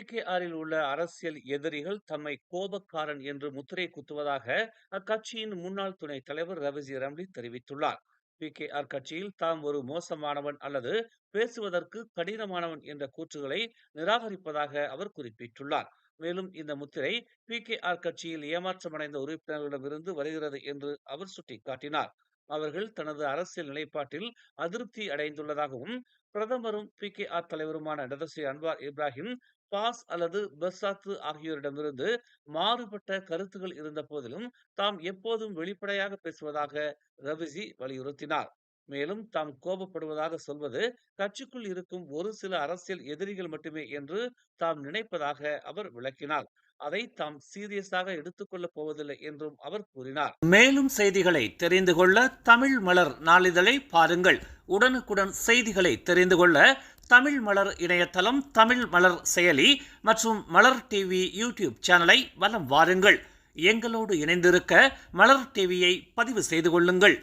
பிகேஆரில் உள்ள அரசியல் எதிரிகள் தம்மை கோபக்காரன் என்று முத்திரை குத்துவதாக அக்கட்சியின் முன்னாள் துணைத் தலைவர் ரவிஜி ரம்லி தெரிவித்துள்ளார். பிகேஆர் கட்சியில் தாம் ஒரு மோசமானவன் அல்லது பேசுவதற்கு கடினமானவன் என்ற கூற்றுகளை நிராகரிப்பதாக அவர் குறிப்பிட்டுள்ளார். மேலும் இந்த முத்திரை பிகேஆர் கட்சியில் ஏமாற்றமடைந்த உறுப்பினர்களிடமிருந்து வருகிறது என்று அவர் சுட்டிக்காட்டினார். அவர்கள் தனது அரசியல் நிலைப்பாட்டில் அதிருப்தி அடைந்துள்ளதாகவும் பிரதமரும் பிகேஆர் தலைவருமான Datuk Seri Anwar Ibrahim PAS அல்லது பெர்சாத்து ஆகியோரிடமிருந்து மாறுபட்ட கருத்துகள் இருந்த போதிலும் தாம் எப்போதும் வெளிப்படையாக பேசுவதாக ரவிஜி வலியுறுத்தினார். மேலும் தாம் கோபப்படுவதாக சொல்வது கட்சிக்குள் இருக்கும் ஒரு சில அரசியல் எதிரிகள் மட்டுமே என்று தாம் நினைப்பதாக அவர் விளக்கினார். அதை தாம் சீரியஸாக எடுத்துக்கொள்ளப் போவதில்லை என்றும் அவர் கூறினார். மேலும் செய்திகளை தெரிந்து கொள்ள தமிழ் மலர் நாளிதழை பாருங்கள். உடனுக்குடன் செய்திகளை தெரிந்து கொள்ள தமிழ் மலர் இணையதளம் தமிழ் மலர் செயலி மற்றும் மலர் டிவி யூடியூப் சேனலை வலம் வாருங்கள். எங்களோடு இணைந்திருக்க மலர் டிவியை பதிவு செய்து கொள்ளுங்கள்.